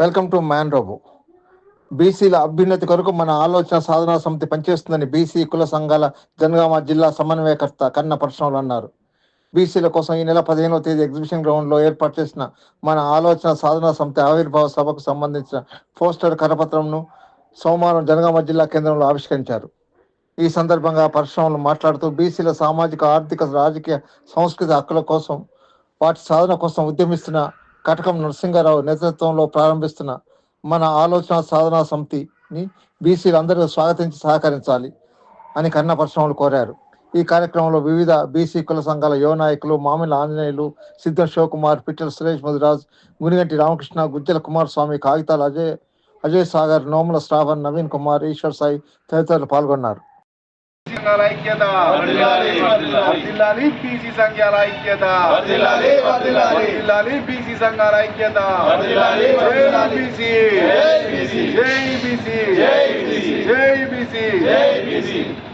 Welcome to man robo. బీసీల అభ్యున్నతి కొరకు మన ఆలోచన సాధనా సమితి పనిచేస్తుందని బీసీ కుల సంఘాల జనగామ జిల్లా సమన్వయకర్త కన్న పరశురాములు అన్నారు. బీసీల కోసం ఈ నెల పదిహేనవ తేదీ ఎగ్జిబిషన్ గ్రౌండ్లో ఏర్పాటు చేసిన మన ఆలోచన సాధనా సమితి ఆవిర్భావ సభకు సంబంధించిన పోస్టర్ కరపత్రంను సోమవారం జనగామ జిల్లా కేంద్రంలో ఆవిష్కరించారు. ఈ సందర్భంగా పరశురాములు మాట్లాడుతూ బీసీల సామాజిక ఆర్థిక రాజకీయ సంస్కృతి హక్కుల కోసం వాటి సాధన కోసం ఉద్యమిస్తున్న కటకం నరసింగారావు నేతృత్వంలో ప్రారంభిస్తున్న మన ఆలోచన సాధనా సమితిని బీసీలు అందరూ స్వాగతించి సహకరించాలి అని కన్న పరశురాములు కోరారు. ఈ కార్యక్రమంలో వివిధ బీసీ కుల సంఘాల యువ నాయకులు మామిల ఆంజనేయులు సిద్ధం శివకుమార్ పిట్టల సురేష్ ముదిరాజ్ గునిగంటి రామకృష్ణ గుజ్జల కుమార్ స్వామి కాగితాల అజయ్ అజయ్ సాగర్ నోముల శ్రావణ్ నవీన్ కుమార్ ఈశ్వర్ సాయి తదితరులు పాల్గొన్నారు. సంఘాల ఐక్యత. వర్ధిల్లాలి, బీసీ సంఘాల ఐక్యత. జై. బీసీ జై బీసీ.